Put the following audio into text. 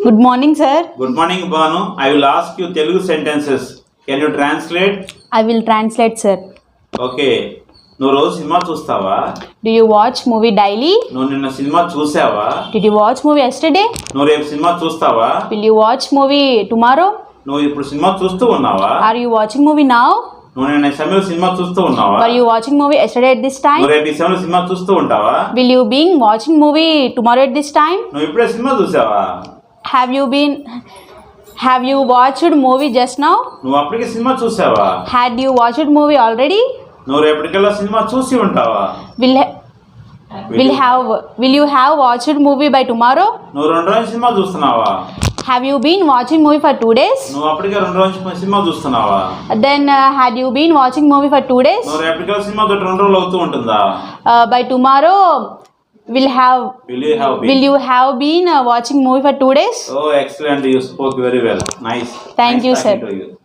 Good morning sir good morning Bhanu I will ask you Telugu sentences can you translate I will translate sir okay నువ్వు రోజు cinema చూస్తావా? Do you watch movie daily నువ్వు నిన్న cinema చూసావా? Did you watch movie yesterday నువ్వు రేపు cinema చూస్తావా? Will you watch movie tomorrow నువ్వు ఇప్పుడు సినిమా చూస్తూ ఉన్నావా? Are you watching movie now నువ్వు నిన్న సమయంలో సినిమా చూస్తూ ఉన్నావా? Are you watching movie yesterday at this నువ్వు రేపు ఈ సమయంలో సినిమా చూస్తూ ఉంటావా? Will you being watching movie tomorrow at this time నువ్వు ఇప్పుడే సినిమా చూసావా? Have you been have you watched movie just now నువ్వు అప్పటికే సినిమా చూసావా? Had you watched movie already నువ్వు రేపటికల్లా సినిమా చూసి ఉంటావా? Will will have will you have watched movie by tomorrow నువ్వు రెండు రోజులు సినిమా చూస్తున్నావా? Have you been watching movie for two days నువ్వు అప్పటికే రెండు రోజులు సినిమా చూస్తున్నావా? Then had you been watching movie for two days నువ్వు రేపటికల్లా సినిమా రెండు రోజులు అవుతూ ఉంటుందా? By tomorrow will have will you have been? will you have been uh, watching movie for two days? Oh, excellent! You spoke very well. Nice. Thank nice you, sir.